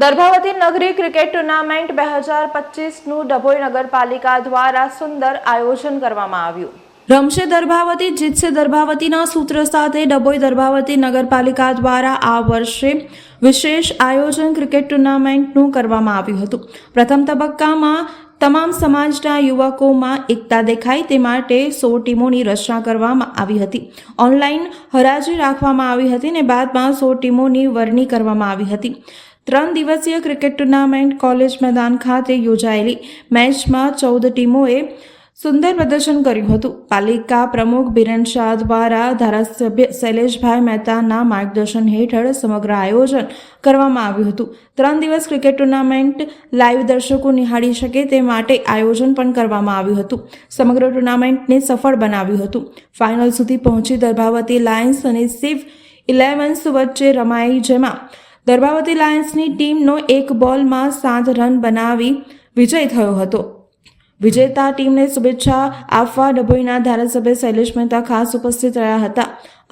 દર્ભાવતી નગરી cricket tournament બે હજાર પચીસનું ડભોઈ નગરપાલિકા દ્વારા સુંદર આયોજન કરવામાં આવ્યું. રમશે દર્ભાવતી, જીતશે દર્ભાવતીના સૂત્ર સાથે ડભોઈ દર્ભાવતી નગરપાલિકા દ્વારા આ વર્ષે વિશેષ આયોજન ક્રિકેટ ટુર્નામેન્ટનું કરવામાં આવ્યું હતું. પ્રથમ તબક્કામાં તમામ સમાજના યુવકોમાં એકતા દેખાય તે માટે સો ટીમોની રચના કરવામાં આવી હતી. ઓનલાઈન હરાજી રાખવામાં આવી હતી ને બાદમાં સો ટીમોની વરણી કરવામાં આવી હતી. ત્રણ દિવસીય ક્રિકેટ ટુર્નામેન્ટ કોલેજ મેદાન ખાતે યોજાયેલી મેચમાં ચૌદ ટીમોએ સુંદર પ્રદર્શન કર્યું હતું. પાલિકા પ્રમુખ બિરેન શાહ દ્વારા ધારાસભ્ય શૈલેષભાઈ મહેતાના માર્ગદર્શન હેઠળ સમગ્ર આયોજન કરવામાં આવ્યું હતું. ત્રણ દિવસ ક્રિકેટ ટુર્નામેન્ટ લાઈવ દર્શકો નિહાળી શકે તે માટે આયોજન પણ કરવામાં આવ્યું હતું. સમગ્ર ટુર્નામેન્ટને સફળ બનાવ્યું હતું. ફાઇનલ સુધી પહોંચી દર્ભાવતી લાયન્સ અને સિવ ઇલેવન્સ વચ્ચે રમાઈ જેમાં દર્ભાવતી લાયન્સની ટીમનો એક બોલમાં સાત રન બનાવી વિજય થયો હતો. વિજેતા ટીમને શુભેચ્છા આપવા ડભોઈના ધારાસભ્ય શૈલેષ મહેતા ખાસ ઉપસ્થિત રહ્યા હતા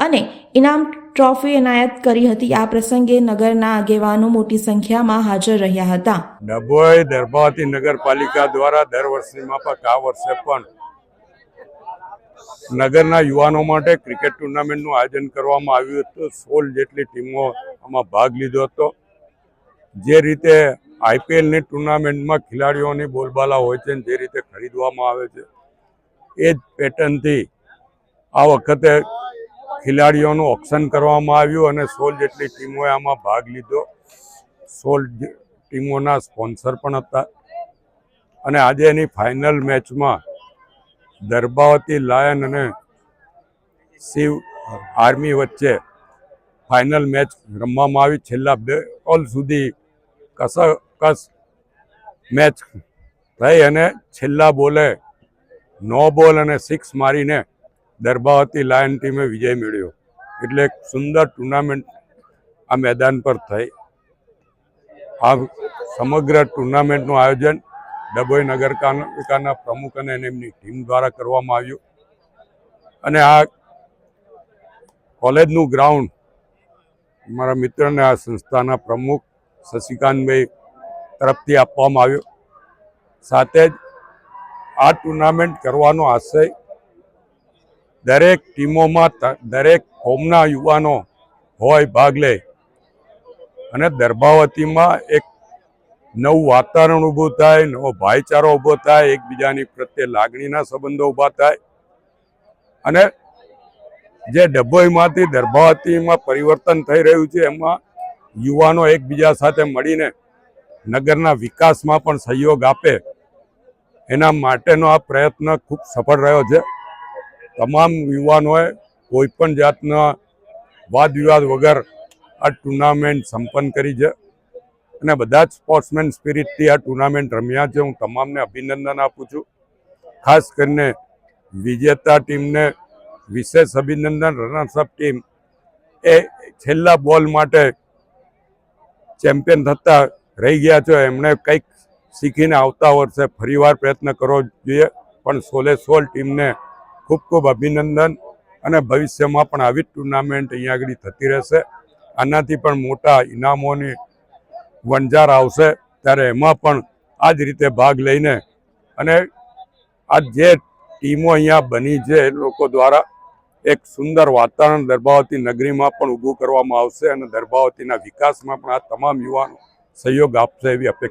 અને ઇનામ ટ્રોફી એનાયત કરી હતી. આ પ્રસંગે નગરના આગેવાનો મોટી સંખ્યામાં હાજર રહ્યા હતા. ડભોઈ દર્ભાવતી નગરપાલિકા દ્વારા દર વર્ષની માફક આ વર્ષે પણ નગરના યુવાનો માટે ક્રિકેટ ટુર્નામેન્ટનું આયોજન કરવામાં આવ્યું હતું. સોળ જેટલી ટીમો આમાં ભાગ લીધો હતો. જે રીતે આઈપીએલની ટુર્નામેન્ટમાં ખેલાડીઓની બોલબાલા હોય છે જે રીતે ખરીદવામાં આવે છે, એ જ પેટર્નથી આ વખતે ખેલાડીઓનું ઓપ્શન કરવામાં આવ્યું અને સોળ જેટલી ટીમોએ આમાં ભાગ લીધો. સોળ ટીમોના સ્પોન્સર પણ હતા. અને આજે એની ફાઇનલ મેચમાં દરબાવતી લાયન અને શિવ આર્મી વચ્ચે ફાઇનલ મેચ રમવામાં આવી. છેલ્લા બે ઓલ સુધી કસકસ મેચ થઈ અને છેલ્લા બોલે નો બોલ અને સિક્સ મારીને દરબાવતી લાયન ટીમે વિજય મેળવ્યો. એટલે એક સુંદર ટુર્નામેન્ટ આ મેદાન પર થઈ. આ સમગ્ર ટુર્નામેન્ટનું આયોજન ડભોઈ નગરપાલિકાના પ્રમુખ અને એમની ટીમ દ્વારા કરવામાં આવ્યું. અને આ કોલેજનું ગ્રાઉન્ડ મારા મિત્રને આ સંસ્થાના પ્રમુખ શશિકાંતભાઈ તરફથી આપવામાં આવ્યો. સાથે જ આ ટુર્નામેન્ટ કરવાનો આશય દરેક ટીમોમાં દરેક કોમના યુવાનો હોય ભાગ લે અને દર્ભાવતીમાં એક નવું વાતાવરણ ઊભું થાય, નવો ભાઈચારો ઊભો થાય, એકબીજાની પ્રત્યે લાગણીના સંબંધો ઊભા થાય અને જે ડભોઈમાંથી, દર્ભાવતીમાં પરિવર્તન થઈ રહ્યું છે, એમાં યુવાનો એકબીજા સાથે મળીને નગરના વિકાસમાં પણ સહયોગ આપે. એના માટેનો આ પ્રયત્ન ખૂબ સફળ રહ્યો છે. તમામ યુવાનોએ કોઈપણ જાતના વાદ વિવાદ વગર આ ટુર્નામેન્ટ સંપન્ન કરી છે. અને બધા જ સ્પોર્ટ્સમેન સ્પિરિટથી આ ટુર્નામેન્ટ રમ્યા છે. હું તમામને અભિનંદન આપું છું. ખાસ કરીને વિજેતા ટીમને વિશેષ અભિનંદન રનર્સઅપ ટીમ. એ છેલ્લા બોલ માટે ચેમ્પિયન થતા રહી ગયા છે. એમણે કંઈક શીખીને આવતા વર્ષે ફરીવાર પ્રયત્ન કરવો જોઈએ. પણ સોલે સોલ ટીમને ખૂબ ખૂબ અભિનંદન અને ભવિષ્યમાં પણ આવી જ ટુર્નામેન્ટ અહીંયા આગળ થતી રહેશે. આનાથી પણ મોટા ઇનામોની વણઝાર આવશે. ત્યારે એમાં પણ આ જ રીતે ભાગ લઈને અને આ જે ટીમો અહીંયા બની છે લોકો દ્વારા એક સુંદર વાતાવરણ દર્ભાવતી નગરીમાં પણ ઊભું કરવામાં આવશે અને દર્ભાવતીના વિકાસમાં પણ આ તમામ યુવાનો સહયોગ આપશે એવી અપેક્ષા